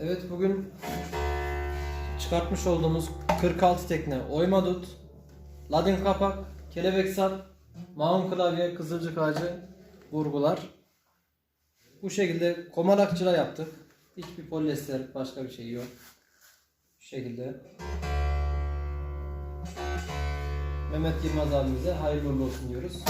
Evet bugün çıkartmış olduğumuz 46 tekne oyma dut, ladin kapak, kelebek sap, maun klavye, kızılcık ağacı, vurgular. Bu şekilde komalakçıla yaptık. Hiçbir polyester başka bir şey yok. Şu şekilde. Mehmet Yılmaz abimize hayırlı olsun diyoruz.